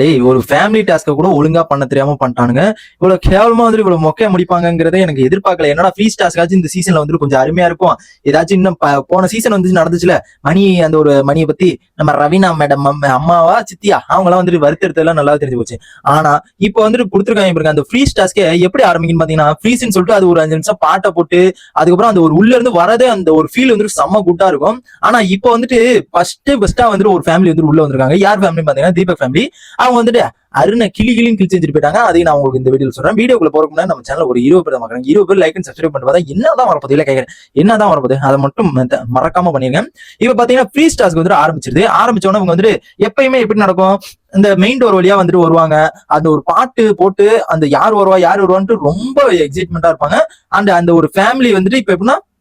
டேய் ஒரு ஃபேமிலி டாஸ்க்கை கூட ஒழுங்கா பண்ண தெரியாம பண்ணிட்டானுங்க. இவ்வளவு கேவலமா வந்து இவ்வளவு மொக்கையா முடிப்பாங்கிறத எனக்கு எதிர்பார்க்கல. என்னடா ஃப்ரீஸ் டாஸ்க்காச்சும் இந்த சீசன்ல வந்து கொஞ்சம் அருமையா இருக்கும். ஏதாச்சும் இன்னும் போன சீசன் வந்து நடந்துச்சுல? மணி அந்த ஒரு மணியை பத்தி நம்ம ரவீனா மேடம் அம்மாவா சித்தியா அவங்க எல்லாம் வந்துட்டு வருத்தெடுத்தெல்லாம் நல்லா தெரிஞ்சு போச்சு. ஆனா இப்போ வந்துட்டு கொடுத்துருக்காங்க பாருங்க அந்த ஃப்ரீஸ் டாஸ்க்கே எப்படி ஆரம்பிக்குன்னு பாத்தீங்கன்னா ஃப்ரீஸ்னு சொல்லிட்டு அது ஒரு அஞ்சு நிமிஷம் பாட்டை போட்டு அதுக்கப்புறம் அந்த ஒரு உள்ள இருந்து வரதே அந்த ஒரு ஃபீல் வந்துட்டு செம்ம குட்டா இருக்கும். ஆனா இப்போ வந்துட்டு ஃபர்ஸ்ட் பெஸ்டா வந்துட்டு ஒரு ஃபேமிலி வந்து உள்ள வந்திருக்காங்க. யார் ஃபேமிலி பாத்தீங்கன்னா தீபக் ஃபேமிலி அவங்க வந்துட்டு அருணை கிளி கிளின்னு கிழிச்சு செஞ்சுட்டு போயிட்டாங்க. அதையும் நான் உங்களுக்கு இந்த வீடியோ சொல்றேன். வீடியோக்குள்ள போறதுக்கு முன்னாடி நம்ம சேனல் ஒரு இருபது பேர் தான் இருபது பேர் லைக் அண்ட் சப்ஸ்கிரைப் பண்ணிட்டு பார்த்தா என்னதான் வரப்போது இல்லை கேட்கறேன் என்னதான் வரப்போது அதை மட்டும் மத்த- மறக்காம பண்ணிருக்கேன் இப்ப பாத்தீங்கன்னா ஃப்ரீ ஸ்டாஸ்க்கு வந்துட்டு ஆரம்பிச்சிருது. ஆரம்பிச்ச உடனே இவங்க வந்துட்டு எப்பயுமே எப்படி நடக்கும்? இந்த மெயின் டோர் வழியா வந்துட்டு வருவாங்க. அந்த ஒரு பாட்டு போட்டு அந்த யார் வருவா யார் வருவான்ட்டு ரொம்ப எக்ஸைட்மெண்டா இருப்பாங்க. அண்ட் அந்த ஒரு ஃபேமிலி வந்துட்டு இப்ப எப்படின்னா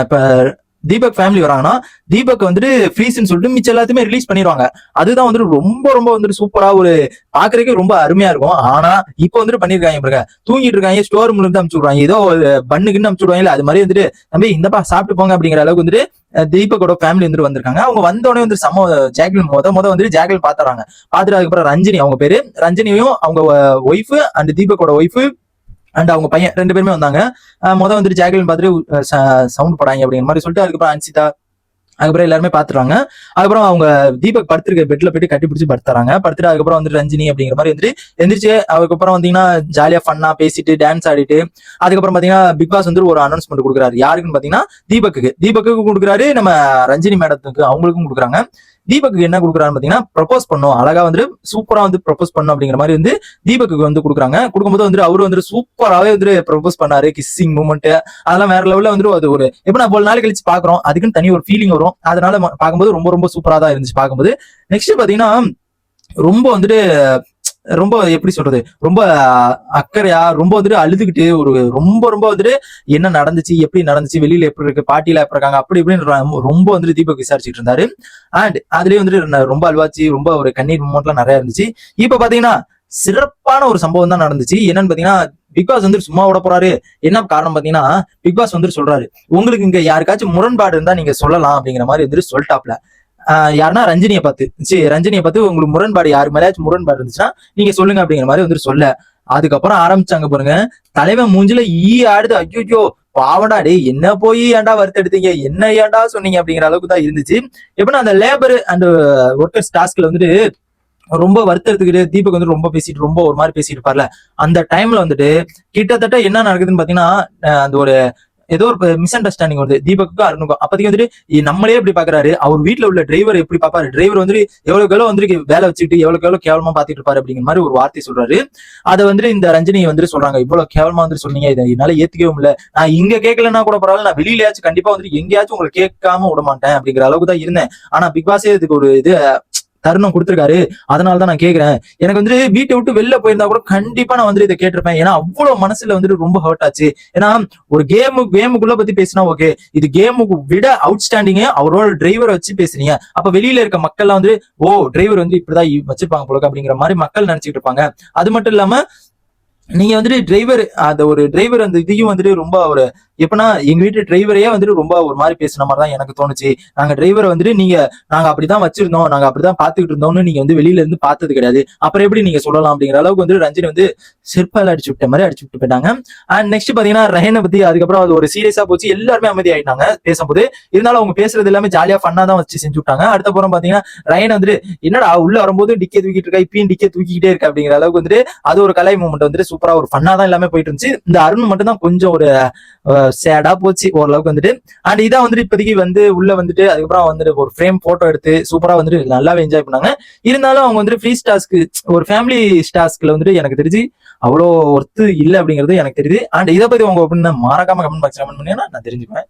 இப்ப தீபக் ஃபேமிலி வராங்கன்னா தீபக் வந்துட்டு ஃப்ரீஸ்ன்னு சொல்லிட்டு மிச்சம் எல்லாத்தையுமே ரிலீஸ் பண்ணிடுவாங்க. அதுதான் வந்துட்டு ரொம்ப ரொம்ப வந்துட்டு சூப்பரா ஒரு பாக்குறதுக்கே ரொம்ப அருமையா இருக்கும். ஆனா இப்போ வந்துட்டு பண்ணிருக்காங்க பாருங்க. தூங்கிட்டு இருக்காங்க ஸ்டோர் ரூம்ல இருந்து அமுச்சு விடுவாங்க ஏதோ பண்ணுக்குன்னு அமுச்சு விடுவாங்க அது மாதிரி வந்துட்டு தம்பி இந்தப்பா சாப்பிட்டு போங்க அப்படிங்கிற அளவுக்கு வந்துட்டு தீபக்கோட ஃபேமிலி வந்துட்டு வந்திருக்காங்க. அவங்க வந்தோடனே வந்து சம ஜாக்லின் முத முத வந்துட்டு ஜாக்லின் பாத்துறாங்க. பாத்துட்டு அதுக்கப்புறம் ரஞ்சினி அவங்க பேரு. ரஞ்சினியும் அவங்க ஒய்ஃபு அண்ட் தீபக்கோட ஒய்ஃபு அண்ட் அவங்க பையன் ரெண்டு பேருமே வந்தாங்க. மொதல் வந்துட்டு ஜாக்லின் பார்த்துட்டு சவுண்ட் படாங்க அப்படிங்கிற மாதிரி சொல்லிட்டு அதுக்கப்புறம் அன்சிதா அதுக்கப்புறம் எல்லாருமே பாத்துறாங்க அதுக்கப்புறம் அவங்க தீபக் படுத்திருக்க பெட்ல போயிட்டு கட்டி பிடிச்சி படுத்துறாங்க. படுத்துட்டு அதுக்கப்புறம் வந்து ரஞ்சினி அப்படிங்கிற மாதிரி வந்துட்டு எந்திரிச்சு அதுக்கப்புறம் வந்தீங்கன்னா ஜாலியா ஃபன்னா பேசிட்டு டான்ஸ் ஆடிட்டு அதுக்கப்புறம் பாத்தீங்கன்னா பிக் பாஸ் வந்து ஒரு அனௌன்ஸ்மெண்ட் கொடுக்குறாரு. யாருக்குன்னு பாத்தீங்கன்னா தீபக்கு தீபக்கு கொடுக்குறாரு நம்ம ரஞ்சினி மேடத்துக்கு அவங்களுக்கும் கொடுக்குறாங்க. தீபக்கு என்ன கொடுக்குறான்னு பாத்தீங்கன்னா ப்ரப்போஸ் பண்ணும். அழகா வந்து சூப்பரா வந்து ப்ரப்போஸ் பண்ணும் அப்படிங்கிற மாதிரி வந்து தீபக்கு வந்து கொடுக்குறாங்க. கொடுக்கும்போது வந்து அவரு வந்து சூப்பராகவே வந்து ப்ரப்போஸ் பண்ணாரு. கிஸ்ஸிங் மூமெண்ட் அதெல்லாம் வேற லெவல்ல வந்து அது ஒரு எப்ப நான் போல நாள் கழிச்சு பாக்குறோம். அதுக்குன்னு தனி ஒரு ஃபீலிங் வரும். அதனால பார்க்கும்போது ரொம்ப ரொம்ப சூப்பரா தான் இருந்துச்சு பார்க்கும்போது. நெக்ஸ்ட் பாத்தீங்கன்னா ரொம்ப வந்துட்டு ரொம்ப எப்படி சொல்றது? ரொம்ப அக்கறையா ரொம்ப வந்துட்டு அழுதுகிட்டு ஒரு ரொம்ப ரொம்ப வந்துட்டு என்ன நடந்துச்சு எப்படி நடந்துச்சு வெளியில எப்படி இருக்கு பாட்டியில எப்படி இருக்காங்க அப்படி இப்படின்னு ரொம்ப- ரொம்ப வந்துட்டு தீபக் விசாரிச்சுட்டு இருந்தாரு. அண்ட் அதுலயே வந்துட்டு ரொம்ப அல்வாச்சு ரொம்ப ஒரு கண்ணீர் மூமெண்ட்லாம் நிறைய இருந்துச்சு. இப்ப பாத்தீங்கன்னா சிறப்பான ஒரு சம்பவம் தான் நடந்துச்சு. என்னன்னு பாத்தீங்கன்னா பிக் பாஸ் வந்து சும்மா விட போறாரு. என்ன காரணம் பாத்தீங்கன்னா பிக் பாஸ் வந்து சொல்றாரு. உங்களுக்கு இங்க யாருக்காச்சும் முரண்பாடு இருந்தா நீங்க சொல்லலாம் அப்படிங்கிற மாதிரி வந்துட்டு சொல்லிட்டாப்ல. யாருன்னா ரஞ்சினியை பார்த்து. சரி ரஞ்சினியை பார்த்து உங்களுக்கு முரண்பாடு யாரு? மேலேயாச்சும் முரண்பாடு இருந்துச்சுன்னா நீங்க சொல்லுங்க அப்படிங்கிற மாதிரி வந்துட்டு சொல்ல. அதுக்கப்புறம் ஆரம்பிச்சாங்க பாருங்க. தலைவன் மூஞ்சில ஈ ஆடுது. ஐயோ பாவடா டே என்ன போய் ஏன்டா வருத்தெடுத்தீங்க? என்ன ஏன்டா சொன்னீங்க அப்படிங்கிற அளவுக்கு தான் இருந்துச்சு. எப்படின்னா அந்த லேபர் அண்ட் ஒர்க்கர்ஸ் டாஸ்க்ல வந்துட்டு ரொம்ப வருத்தத்துக்கிட்டு தீபக் வந்து ரொம்ப பேசிட்டு ரொம்ப ஒரு மாதிரி பேசிட்டு இருப்பார்ல. அந்த டைம்ல வந்துட்டு கிட்டத்தட்ட என்ன நடக்குதுன்னு பாத்தீங்கன்னா அந்த ஒரு ஏதோ ஒரு மிஸ் அண்டர்ஸ்டாண்டிங் வருது. தீபக்கு அருணுக்கும் அப்பதைக்கு வந்துட்டு நம்மளே எப்படி பாக்குறாரு. அவர் வீட்டுல உள்ள டிரைவர் எப்படி பாப்பாரு? டிரைவர் வந்துட்டு எவ்வளவு எவ்வளவு வந்துட்டு வேலை வச்சுக்கிட்டு எவ்வளவு எவ்வளவு கேவலமா பாத்துட்டு இருப்பாரு அப்படிங்கிற மாதிரி ஒரு வார்த்தை சொல்றாரு. அதை வந்துட்டு இந்த ரஞ்சினி வந்துட்டு சொல்றாங்க. இவ்வளவு கேவலமா வந்துட்டு சொன்னீங்க. இதை என்னால ஏத்துக்கவே முடியல. நான் இங்க கேட்கலன்னா கூட பரவாயில்ல. நான் வெளியிலயாச்சும் கண்டிப்பா வந்துட்டு எங்கேயாச்சும் உங்களை கேட்காம விட மாட்டேன் அப்படிங்கிற அளவுக்கு தான் இருந்தேன். ஆனா பிக் பாஸே இதுக்கு ஒரு இது தருணம் கொடுத்துருக்காரு. அதனால தான் நான் கேட்கிறேன் எனக்கு வந்துட்டு வீட்டை விட்டு வெளில போயிருந்தா கூட கண்டிப்பா நான் வந்துட்டு இதை கேட்டிருப்பேன். ஏன்னா அவ்வளவு மனசுல வந்துட்டு ரொம்ப ஹர்ட் ஆச்சு. ஏன்னா ஒரு கேமு கேமுக்குள்ள பத்தி பேசினா ஓகே இது கேமுக்கு விட அவுட்ஸ்டாண்டிங்கே அவரோட டிரைவரை வச்சு பேசுறீங்க அப்ப வெளியில இருக்க மக்கள்லாம் வந்து ஓ டிரைவர் வந்து இப்படிதான் வச்சிருப்பாங்க போல அப்படிங்கிற மாதிரி மக்கள் நினைச்சிட்டு இருப்பாங்க. அது மட்டும் இல்லாம நீங்க வந்துட்டு டிரைவர் அந்த ஒரு டிரைவர் அந்த இதையும் வந்துட்டு ரொம்ப ஒரு எப்படின்னா எங்க வீட்டு டிரைவரையே வந்துட்டு ரொம்ப ஒரு மாதிரி பேசுன மாதிரி தான் எனக்கு தோணுச்சு. நாங்க டிரைவரை வந்துட்டு நீங்க நாங்க அப்படிதான் வச்சிருந்தோம். நாங்க அப்படிதான் பாத்துக்கிட்டு இருந்தோம்னு நீங்க வந்து வெளியில இருந்து பார்த்தது கிடையாது. அப்புறம் எப்படி நீங்க சொல்லலாம் அப்படிங்கிற அளவுக்கு வந்து ரஞ்சினி வந்து செருப்பால அடிச்சு விட்ட மாதிரி அடிச்சு விட்டு போயிட்டாங்க. அண்ட் நெக்ஸ்ட் பாத்தீங்கன்னா ரஹனை பத்தி அதுக்கப்புறம் அது ஒரு சீரியஸா போச்சு. எல்லாருமே அமைதி ஆயிட்டாங்க பேசும்போது. இருந்தாலும் அவங்க பேசுறது எல்லாமே ஜாலியா ஃபன்னா தான் வச்சு செஞ்சு விட்டாங்க. அடுத்த புறம் பாத்தீங்கன்னா ரயன் வந்துட்டு என்னடா உள்ள வரும்போது டிக்கே தூக்கிட்டு இருக்கா? இப்பயும் டிக்கே தூக்கிக்கிட்டே இருக்கு? அப்படிங்கிற அளவுக்கு வந்துட்டு அது ஒரு கலை மூமெண்ட் வந்துட்டு சூப்பரா ஒரு ஃபன்னா தான் எல்லாமே போயிட்டு இருந்துச்சு. இந்த அருண் மட்டும் தான் கொஞ்சம் ஒரு சேடா போச்சு ஓரளவுக்கு வந்துட்டு. அண்ட் இதான் வந்துட்டு இப்போதைக்கு வந்து உள்ள வந்துட்டு அதுக்கப்புறம் வந்துட்டு ஒரு ஃப்ரேம் போட்டோ எடுத்து சூப்பரா வந்துட்டு நல்லாவே என்ஜாய் பண்ணாங்க. இருந்தாலும் அவங்க வந்துட்டு ஃப்ரீ ஸ்டாஸ்க்கு ஒரு ஃபேமிலி ஸ்டாஸ்க்ல வந்துட்டு எனக்கு தெரிஞ்சு அவ்வளோ ஒர்த்து இல்லை அப்படிங்கிறது எனக்கு தெரியுது. அண்ட் இதை பத்தி உங்க அப்படின்னு மறக்காம கமெண்ட் பாக்ஸ் கமெண்ட் பண்ணீங்கன்னா நான் தெரிஞ்சுப்பேன்